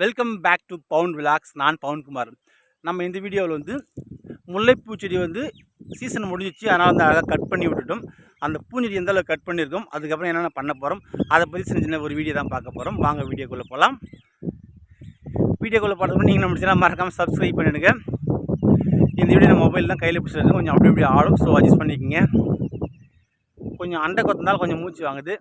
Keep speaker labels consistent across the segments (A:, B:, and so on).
A: Welcome back to Pavun vlogs நான் பவுன் குமார். நம்ம இந்த வீடியோவில் வந்து முல்லைப்பூ செடி வந்து சீசன் முடிஞ்சிச்சு. அதனால் வந்து அழகாக கட் பண்ணி விட்டுட்டோம். அந்த பூஞ்செடி எந்த அளவுக்கு கட் பண்ணியிருக்கோம் அதுக்கப்புறம் என்னென்ன பண்ண போகிறோம் அதை பற்றி சின்ன சின்ன ஒரு வீடியோ தான் பார்க்க போகிறோம் வாங்க வீடியோக்குள்ளே போகலாம் வீடியோக்குள்ளே பார்த்தோம்னா நீங்கள் முடிச்சுன்னா மறக்காமல் சப்ஸ்கிரைப் பண்ணிடுங்க. இந்த வீடியோ நம்ம மொபைல் தான் கையில் பிடிச்சிருக்கு கொஞ்சம் அப்படி இப்படி ஆடும். ஸோ அட்ஜஸ்ட் பண்ணிக்கோங்க. கொஞ்சம் அண்டை கொத்தினாலும் கொஞ்சம் மூச்சு வாங்குது.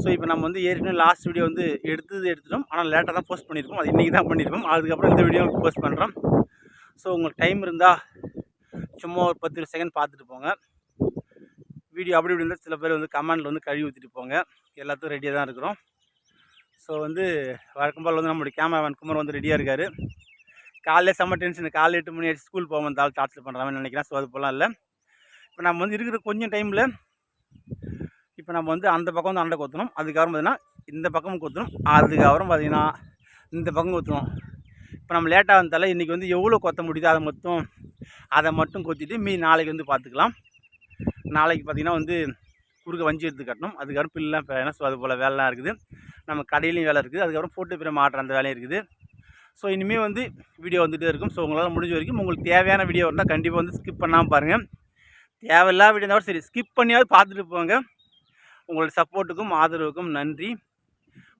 A: ஸோ இப்போ நம்ம வந்து ஏற்கனவே லாஸ்ட் வீடியோ வந்து எடுத்தது எடுத்துட்டோம். ஆனால் லேட்டாக தான் போஸ்ட் பண்ணியிருக்கோம் அது இன்றைக்கி தான் பண்ணியிருக்கோம் அதுக்கப்புறம் இந்த வீடியோ போஸ்ட் பண்ணுறோம் ஸோ உங்களுக்கு டைம் இருந்தால் சும்மா ஒரு பத்து செகண்ட் பார்த்துட்டு போங்க. வீடியோ அப்படி இப்படி இருந்தால் சில பேர் வந்து கமெண்டில் வந்து கழுவி ஊற்றிட்டு போங்க. எல்லாத்துக்கும் ரெடியாக தான் இருக்கிறோம். ஸோ வந்து வழக்கம்போல் வந்து நம்மளுடைய கேமராமேன் குமார் வந்து ரெடியாக இருக்கார். காலையில் செம்ம டென்ஷன் காலையில் எட்டு மணி ஆகிடுச்சு ஸ்கூல் போக வந்தால் டார்ச்சர் பண்ணுறாங்கன்னு நினைக்கிறேன். ஸோ அது போலாம் இல்லை. இப்போ நம்ம வந்து இருக்கிற கொஞ்சம் டைமில் இப்போ நம்ம வந்து அந்த பக்கம் வந்து அண்டை கொத்தணும். அதுக்கப்புறம் பார்த்தீங்கன்னா இந்த பக்கமும் கொத்தணும். அதுக்கப்புறம் பார்த்திங்கன்னா இந்த பக்கம் கொத்தணும். இப்போ நம்ம லேட்டாக வந்தால இன்றைக்கி வந்து எவ்வளோ கொத்த முடியுதோ அதை மொத்தம் அதை மட்டும் கொத்திட்டு மீ நாளைக்கு வந்து பார்த்துக்கலாம். நாளைக்கு பார்த்திங்கன்னா வந்து குறுக்க வஞ்சி எடுத்து கட்டணும். அதுக்கப்புறம் பில்லாம் பேரணும் ஸோ அது போல் வேலைலாம் இருக்குது. நம்ம கடையிலையும் வேலை இருக்குது. அதுக்கப்புறம் ஃபோட்டோ பிற மாட்டுற அந்த வேலையும் இருக்குது. ஸோ இனிமேல் வந்து வீடியோ வந்துகிட்டே இருக்கும். ஸோ உங்களால் முடிஞ்ச வரைக்கும் உங்களுக்கு தேவையான வீடியோ இருந்தால் கண்டிப்பாக வந்து ஸ்கிப் பண்ணாமல் பாருங்கள் தேவையில்லாத வீடியோ இருந்தாலும் சரி ஸ்கிப் பண்ணியாவது பார்த்துட்டு போங்க. உங்களோட சப்போர்ட்டுக்கும் ஆதரவுக்கும் நன்றி.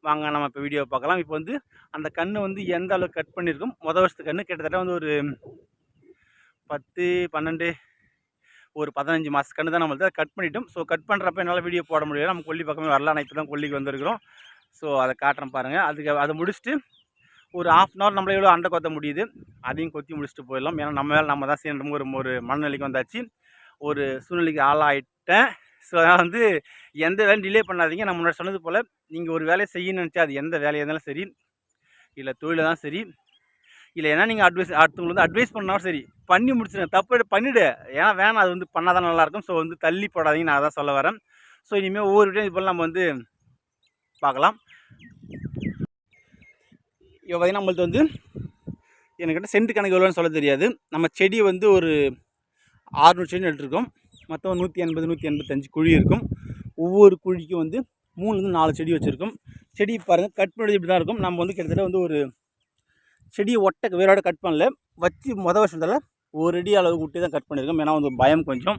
A: வாங்க நம்ம இப்போ வீடியோ பார்க்கலாம். இப்போ வந்து அந்த கண் வந்து எந்த அளவுக்கு கட் பண்ணியிருக்கும்? முத வருஷத்து கண் கிட்டத்தட்ட வந்து ஒரு பத்து பன்னெண்டு ஒரு பதினஞ்சு மாதம் கண்ணு தான் நம்மளுக்கு கட் பண்ணிட்டோம். ஸோ கட் பண்ணுறப்ப என்னால் வீடியோ போட முடியல. நம்ம கொல்லி பக்கமே வரலாம் நான் இப்போ தான் கொல்லிக்கு வந்திருக்கிறோம். ஸோ அதை காட்டுறேன் பாருங்கள் அதுக்கு அதை முடிச்சுட்டு ஒரு ஆஃப் அன் ஹவர் நம்மள எவ்வளோ அண்டை கொத்த முடியுது அதையும் கொத்தி முடிச்சுட்டு போயிடலாம். ஏன்னா நம்ம வேலை நம்ம தான் செய்யணும் ஒரு ஒரு மனநிலைக்கு வந்தாச்சு. ஒரு சூழ்நிலைக்கு ஆளாயிட்டேன். ஸோ அதனால் வந்து எந்த வேலையும் டிலே பண்ணாதீங்க. நான் முன்னாடி சொன்னது போல் நீங்கள் ஒரு வேலையை செய்யணும்னு நினச்சா அது எந்த வேலையாக இருந்தாலும் சரி இல்லை தொழிலாக தான் சரி இல்லை ஏன்னா நீங்கள் அட்வைஸ் அடுத்தவங்களுக்கு வந்து அட்வைஸ் பண்ணாலும் சரி பண்ணி முடிச்சிடுங்க தப்பு பண்ணிவிடு ஏன்னா வேணாம் அது வந்து பண்ணால் தான் நல்லாயிருக்கும். ஸோ வந்து தள்ளி போடாதீங்க. நான் அதான் சொல்ல வரேன். ஸோ இனிமேல் ஒவ்வொரு வீட்டையும் இது போல் நம்ம வந்து பார்க்கலாம். இப்போ பார்த்தீங்கன்னா நம்மள்ட்ட வந்து எனக்கிட்ட சென்ட் கணக்கு எவ்வளோன்னு சொல்ல தெரியாது. நம்ம செடி வந்து ஒரு ஆறுநூறு செடி நட்டுருக்கோம் மொத்தம் நூற்றி எண்பது நூற்றி எண்பத்தஞ்சு குழி இருக்கும். ஒவ்வொரு குழிக்கும் வந்து மூணுலேருந்து நாலு செடி வச்சுருக்கும். செடி பாருங்கள் கட் பண்ணுறது இப்படி தான் இருக்கும். நம்ம வந்து கிட்டத்தட்ட வந்து ஒரு செடியை ஒட்டை வேரோட கட் பண்ணல. வச்சு மொதல் வருஷத்தில் ஒரு அடி அளவு விட்டு தான் கட் பண்ணியிருக்கோம். ஏன்னா வந்து பயம் கொஞ்சம்.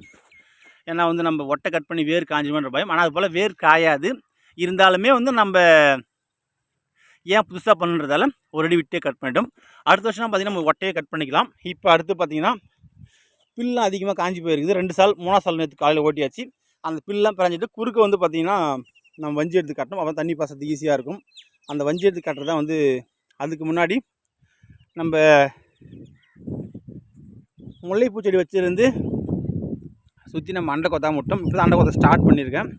A: ஏன்னா வந்து நம்ம ஒட்டை கட் பண்ணி வேர் காஞ்சிடுமன்ற பயம். ஆனால் அது போல் வேர் காயாது. இருந்தாலுமே வந்து நம்ம ஏன் புதுசாக பண்ணுறதால ஒரு அடி விட்டே கட் பண்ணிட்டோம். அடுத்த வருஷம் பார்த்திங்கன்னா நம்ம ஒட்டையே கட் பண்ணிக்கலாம். இப்போ அடுத்து பார்த்திங்கன்னா பில்லாம் அதிகமாக காஞ்சி போயிருக்குது. ரெண்டு சால் மூணா சால் நேற்று காலையில் ஓட்டியாச்சு. அந்த பில்லாம் பிறஞ்சிட்டு குறுக்க வந்து பார்த்திங்கன்னா நம்ம வஞ்சி எடுத்து கட்டணும். அப்போ தண்ணி பாசத்துக்கு ஈஸியாக இருக்கும். அந்த வஞ்சி எடுத்து கட்டுறது தான் வந்து அதுக்கு முன்னாடி நம்ம முல்லைப்பூ செடி வச்சுருந்து சுற்றி நம்ம அண்டை கொத்தா முட்டோம். இப்போ தான் அண்டை கொத்த ஸ்டார்ட் பண்ணியிருக்கேன்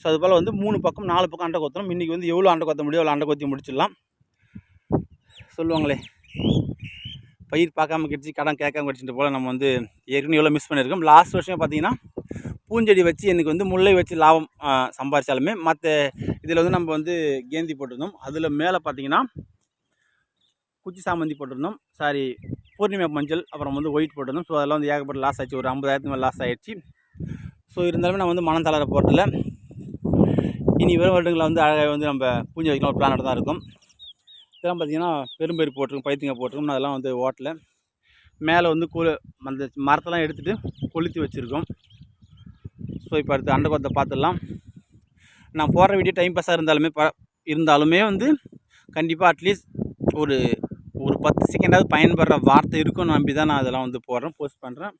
A: ஸோ அது போல் வந்து மூணு பக்கம் நாலு பக்கம் அண்டை கொத்தணும். இன்றைக்கி வந்து எவ்வளோ அண்டை கொத்த முடியும் அவ்வளோ அண்டை கொத்தி முடிச்சிடலாம். சொல்லுவாங்களே. பயிர் பார்க்காம கிடச்சி கடன் கேட்காம கிடச்சிட்டு போல் நம்ம வந்து ஏற்கனவே எவ்வளோ மிஸ் பண்ணியிருக்கோம். லாஸ்ட் வருஷம் பார்த்தீங்கன்னா பூஞ்செடி வச்சு எனக்கு வந்து முல்லை வச்சு லாபம் சம்பாதிச்சாலுமே மற்ற இதில் வந்து நம்ம வந்து கேந்தி போட்டிருந்தோம். அதில் மேலே பார்த்தீங்கன்னா குச்சி சாமந்தி போட்டிருந்தோம். சாரி பூர்ணிமா மஞ்சள் அப்புறம் வந்து ஒயிட் போட்டிருந்தோம். ஸோ அதெல்லாம் வந்து ஏகப்பட்ட லாஸ் ஆச்சு. ஒரு ஐம்பதாயிரத்து மேலே லாஸ் ஆகிடுச்சு ஸோ இருந்தாலுமே நான் வந்து மனம் தளர போகிறதில்ல இனி வரும் வருடங்களில் வந்து அழகாக வந்து நம்ம பூஞ்சை வைக்கலாம். ஒரு பிளானோட தான் இருக்கும். இதெல்லாம் பார்த்திங்கன்னா பெரும்பயிர் போட்டிருக்கும் பைத்திங்க போட்டிருக்கோம் அதெல்லாம் வந்து ஓட்டல. மேலே வந்து கூ அந்த மரத்தெல்லாம் எடுத்துகிட்டு கொளுத்தி வச்சுருக்கோம். ஸோ இப்போ அடுத்து அண்டகோத்தை பார்த்துடலாம். நான் போடுற வீடியோ டைம் பாஸாக இருந்தாலுமே ப இருந்தாலுமே வந்து கண்டிப்பாக அட்லீஸ்ட் ஒரு ஒரு பத்து செகண்டாவது பயன்படுற வார்த்தை இருக்கும்னு நம்பி தான் நான் அதெல்லாம் வந்து போடுறேன் போஸ்ட் பண்ணுறேன்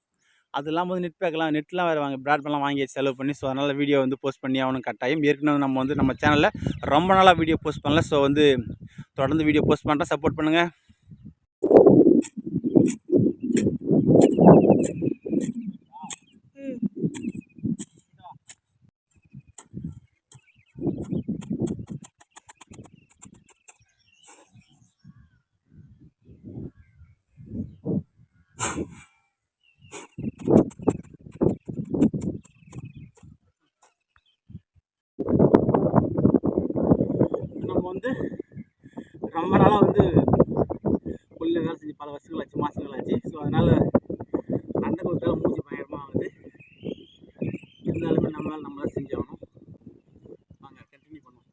A: அது இல்லாமல் வந்து நெட் பேக்கெலாம் நெட்லாம் வேறு வாங்க ப்ராட்பேண்ட்லாம் வாங்கி செலவு பண்ணி ஸோ அதனால் வீடியோ வந்து போஸ்ட் பண்ணி ஆகணும் கட்டாயம். ஏற்கனவே நம்ம வந்து நம்ம சேனலில் ரொம்ப நாளாக வீடியோ போஸ்ட் பண்ணல ஸோ வந்து தொடர்ந்து வீடியோ போஸ்ட் பண்ணுறேன் சப்போர்ட் பண்ணுங்கள் நம்ம வந்து ரொம்ப நாளாக வந்து கொல்ல வேலை செஞ்சு பல வருஷங்கள் ஆச்சு மாதங்கள் ஆச்சு ஸோ அதனால் அண்டை கொத்தால் மூச்சு பயங்கரமாக ஆகுது இருந்தாலுமே நம்மளால் நம்ம தான் செஞ்சாகணும் வாங்க கண்டினியூ பண்ணுவோம்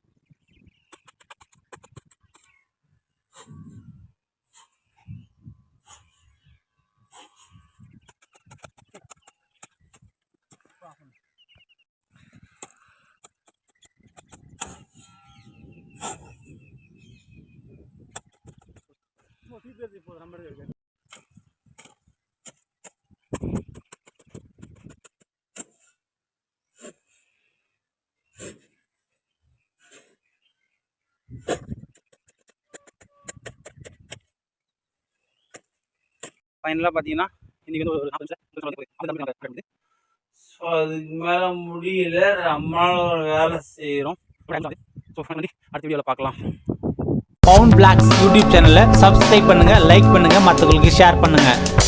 A: ஃபைனலாக பார்த்தீங்கன்னா இன்றைக்கி வந்து ஒரு நாற்பது நிமிஷம் ஸோ அதுக்கு மேலே முடியல. நம்மளால ஒரு வேலை செய்கிறோம் ஸோ ஃபைனலி அடுத்த வீடியோவில் பார்க்கலாம்
B: பவுன் பிளாக்ஸ் யூடியூப் சேனலை சப்ஸ்கிரைப் பண்ணுங்கள் லைக் பண்ணுங்கள் மற்றவங்களுக்கு ஷேர் பண்ணுங்கள்